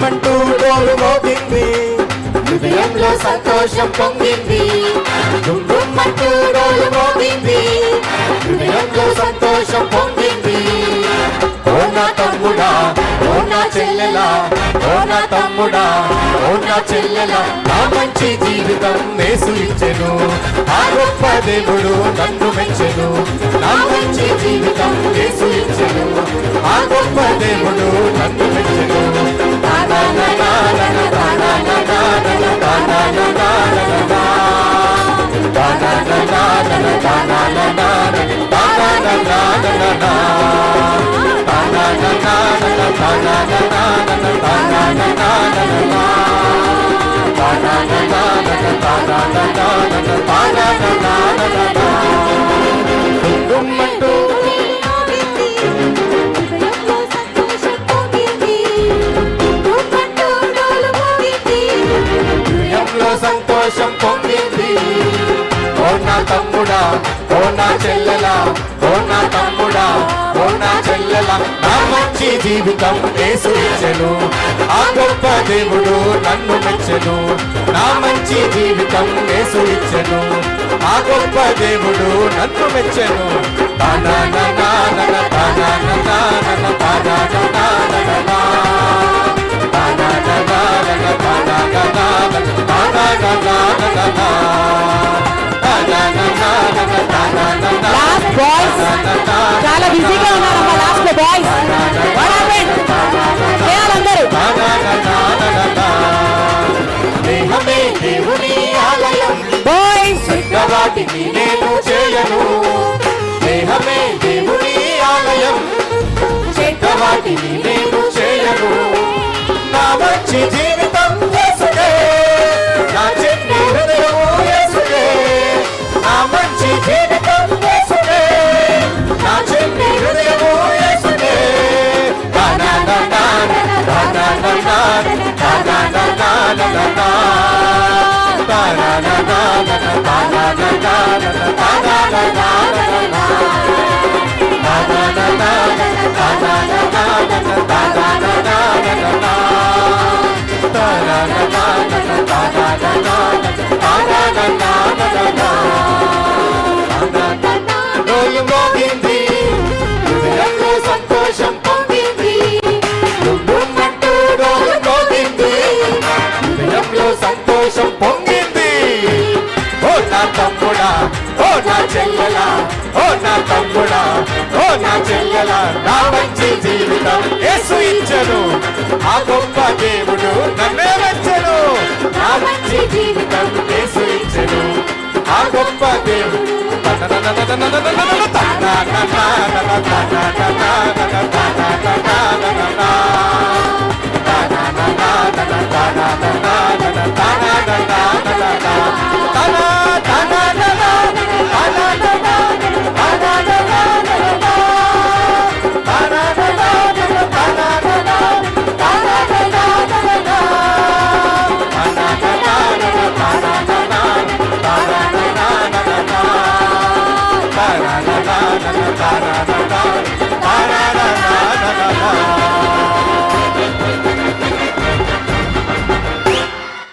డుమ్మంటూ డోలు మోగింది. హృదయంలో సంతోషం పొంగింది. గుమ్మంటూ డోలు మోగింది. హృదయంలో సంతోషం పొంగింది. ఓ నా తమ్ముడా ఓ నా చెల్లెలా ఓ నా తమ్ముడా ఓ నా చెల్లెలా. నా మంచి జీవితం నేసు ఇచ్చెను. ఆ గొప్ప దేవుడు నన్ను మెచ్చెను. నా మంచి జీవితం నేసు ఇచ్చెను. ఆ గొప్ప దేవుడు సంతోషం పొంగింది. ఓ నా తమ్ముడా ఓ నా చెల్లెలా ఓ నా తమ్ముడా ఓ నా చెల్లెలా. నా మంచి జీవితం యేసు ఇచ్చెను. ఆ గొప్ప దేవుడు నన్ను మెచ్చెను. నా మంచి జీవితం యేసు ఇచ్చెను. ఆ గొప్ప దేవుడు నన్ను మెచ్చెను. నా నా నా చాలా బిజీగా ఉన్నారమ్మా లాస్ట్లో బాయ్స్ చేయాలందరూ బాయ్స్ వాటిని నేను చేయను దేహమే దేవుని ఆలయం చెడ్డ వాటిని నేను చేయను. నా మంచి జీవితం Rolling, rolling, rolling. తమ్ముడా ఓ నా చెల్లెలా ఓ నా తమ్ముడా ఓ నా చెల్లెలా నా మంచి జీవితం యేసు ఇచ్చను ఆ గొప్ప దేవుడు నన్నే వచ్చను నా మంచి జీవితం యేసు ఇచ్చను ఆ గొప్ప దేవుడు తననననననననన, తనననననన, తనననననన,